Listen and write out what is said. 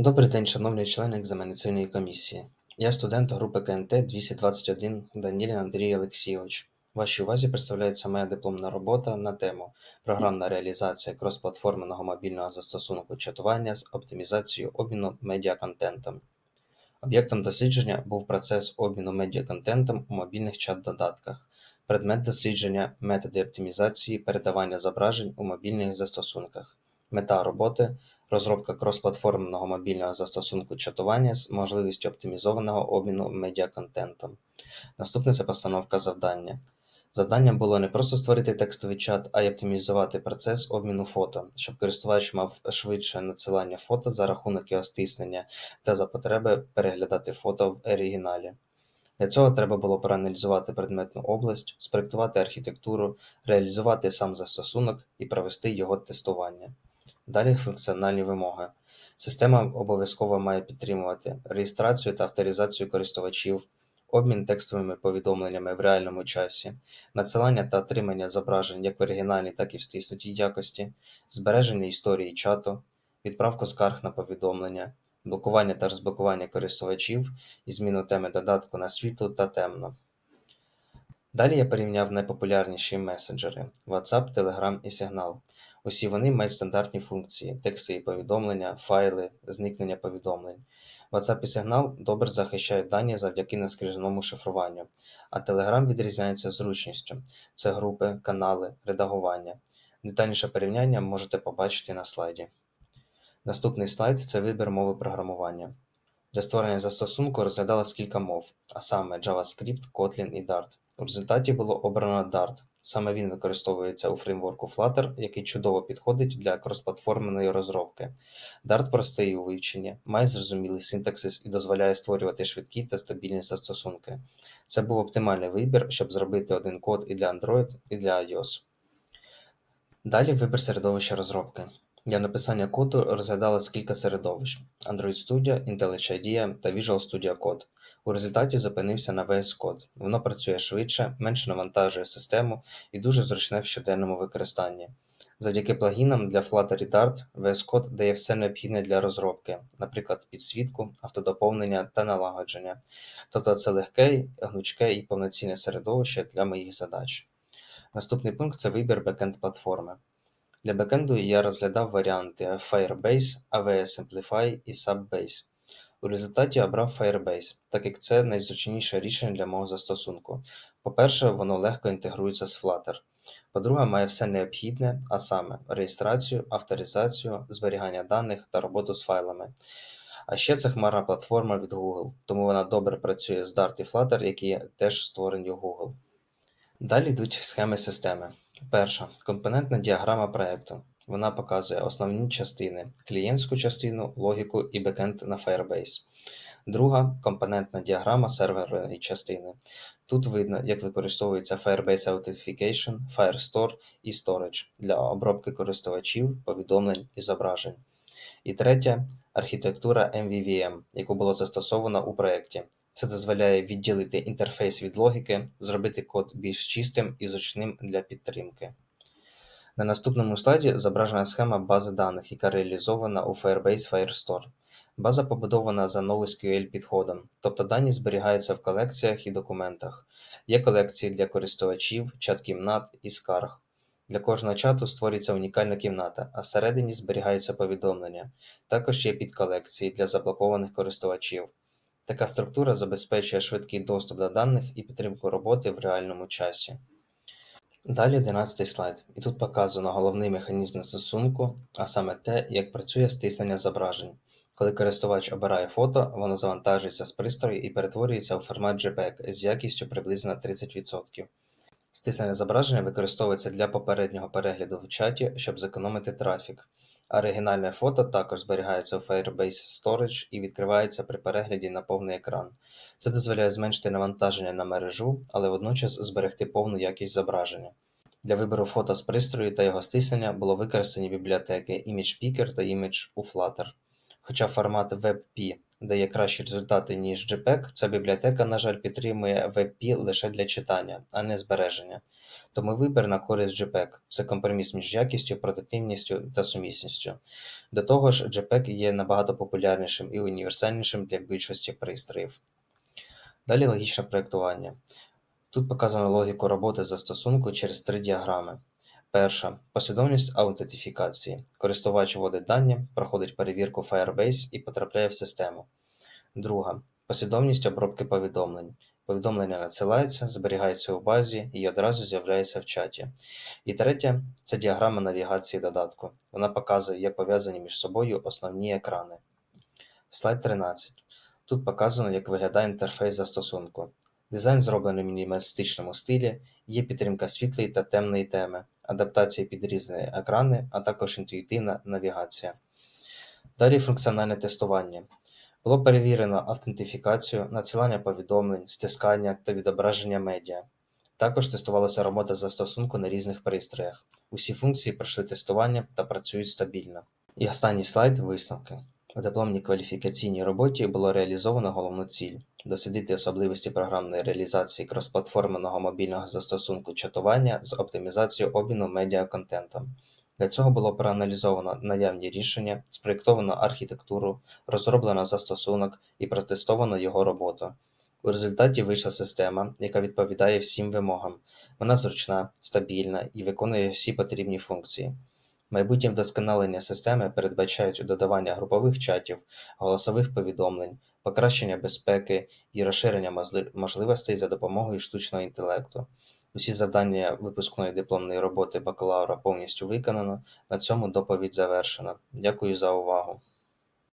Добрий день, шановні члени екзаменаційної комісії. Я студент групи КНТ 221 Данілін Андрій Олексійович. Вашій увазі представляється моя дипломна робота на тему Програмна реалізація кросплатформеного мобільного застосунку чатування з оптимізацією обміну медіаконтентом. Об'єктом дослідження був процес обміну медіаконтентом у мобільних чат-додатках. Предмет дослідження методи оптимізації передавання зображень у мобільних застосунках. Мета роботи розробка кросплатформеного мобільного застосунку чатування з можливістю оптимізованого обміну медіаконтентом. Наступне це постановка завдання. Завданням було не просто створити текстовий чат, а й оптимізувати процес обміну фото, щоб користувач мав швидше надсилання фото за рахунок його стиснення та за потреби переглядати фото в оригіналі. Для цього треба було проаналізувати предметну область, спроектувати архітектуру, реалізувати сам застосунок і провести його тестування. Далі функціональні вимоги. Система обов'язково має підтримувати реєстрацію та авторизацію користувачів, обмін текстовими повідомленнями в реальному часі, надсилання та отримання зображень як в оригінальній, так і в стиснутій якості, збереження історії чату, відправку скарг на повідомлення, блокування та розблокування користувачів і зміну теми додатку на світло та темно. Далі я порівняв найпопулярніші месенджери WhatsApp, Telegram і Signal. Усі вони мають стандартні функції: текстові повідомлення, файли, зникнення повідомлень. WhatsApp і Signal добре захищають дані завдяки наскріжному шифруванню, а Telegram відрізняється зручністю: це групи, канали, редагування. Детальніше порівняння можете побачити на слайді. Наступний слайд це вибір мови програмування. Для створення застосунку розглядалось кілька мов, а саме JavaScript, Kotlin і Dart. У результаті було обрано Dart. Саме він використовується у фреймворку Flutter, який чудово підходить для кросплатформеної розробки. Dart простий у вивченні, має зрозумілий синтаксис і дозволяє створювати швидкі та стабільні застосунки. Це був оптимальний вибір, щоб зробити один код і для Android, і для iOS. Далі вибір середовища розробки. Для написання коду розглядалось кілька середовищ: Android Studio, IntelliJ IDEA та Visual Studio Code. У результаті зупинився на VS Code. Воно працює швидше, менше навантажує систему і дуже зручне в щоденному використанні. Завдяки плагінам для Flutter і Dart VS Code дає все необхідне для розробки, наприклад, підсвітку, автодоповнення та налагодження. Тобто це легке, гнучке і повноцінне середовище для моїх задач. Наступний пункт це вибір бекенд платформи. Для бекенду я розглядав варіанти Firebase, AWS Simplify і Subbase. У результаті обрав Firebase, так як це найзручніше рішення для мого застосунку. По-перше, воно легко інтегрується з Flutter. По-друге, має все необхідне, а саме реєстрацію, авторизацію, зберігання даних та роботу з файлами. А ще це хмарна платформа від Google, тому вона добре працює з Dart і Flutter, які теж створені в Google. Далі йдуть схеми системи. Перша компонентна діаграма проекту. Вона показує основні частини, клієнтську частину, логіку і бекенд на Firebase. Друга компонентна діаграма серверної частини. Тут видно, як використовується Firebase Authentication, Firestore і Storage для обробки користувачів, повідомлень і зображень. І третя архітектура MVVM, яку було застосовано у проєкті. Це дозволяє відділити інтерфейс від логіки, зробити код більш чистим і зручним для підтримки. На наступному слайді зображена схема бази даних, яка реалізована у Firebase Firestore. База побудована за NoSQL підходом, тобто дані зберігаються в колекціях і документах. Є колекції для користувачів, чат-кімнат і скарг. Для кожного чату створюється унікальна кімната, а всередині зберігаються повідомлення. Також є підколекції для заблокованих користувачів. Така структура забезпечує швидкий доступ до даних і підтримку роботи в реальному часі. Далі 11 слайд, і тут показано головний механізм застосунку, а саме те, як працює стиснення зображень. Коли користувач обирає фото, воно завантажується з пристрою і перетворюється у формат JPEG з якістю приблизно 30%. Стиснення зображення використовується для попереднього перегляду в чаті, щоб зекономити трафік. Оригінальне фото також зберігається у Firebase Storage і відкривається при перегляді на повний екран. Це дозволяє зменшити навантаження на мережу, але водночас зберегти повну якість зображення. Для вибору фото з пристрою та його стиснення було використані бібліотеки ImagePicker та Image у Flutter. Хоча формат WebP дає кращі результати, ніж JPEG, ця бібліотека, на жаль, підтримує WebP лише для читання, а не збереження. Тому вибір на користь JPEG – це компроміс між якістю, портативністю та сумісністю. До того ж, JPEG є набагато популярнішим і універсальнішим для більшості пристроїв. Далі логічне проєктування. Тут показано логіку роботи застосунку через три діаграми. Перша послідовність аутентифікації. Користувач вводить дані, проходить перевірку Firebase і потрапляє в систему. Друга послідовність обробки повідомлень. Повідомлення надсилається, зберігається у базі і одразу з'являється в чаті. І третя це діаграма навігації додатку. Вона показує, як пов'язані між собою основні екрани. Слайд 13. Тут показано, як виглядає інтерфейс застосунку. Дизайн зроблений в мінімалістичному стилі, є підтримка світлої та темної теми, адаптація під різні екрани, а також інтуїтивна навігація. Далі функціональне тестування. Було перевірено автентифікацію, надсилання повідомлень, стискання та відображення медіа. Також тестувалася робота застосунку на різних пристроях. Усі функції пройшли тестування та працюють стабільно. І останній слайд висновки. У дипломній кваліфікаційній роботі було реалізовано головну ціль дослідити особливості програмної реалізації кросплатформеного мобільного застосунку чатування з оптимізацією обміну медіаконтентом. Для цього було проаналізовано наявні рішення, спроєктовано архітектуру, розроблено застосунок і протестовано його роботу. У результаті вийшла система, яка відповідає всім вимогам. Вона зручна, стабільна і виконує всі потрібні функції. Майбутнє вдосконалення системи передбачають додавання групових чатів, голосових повідомлень, покращення безпеки і розширення можливостей за допомогою штучного інтелекту. Усі завдання випускної дипломної роботи бакалавра повністю виконано. На цьому доповідь завершена. Дякую за увагу.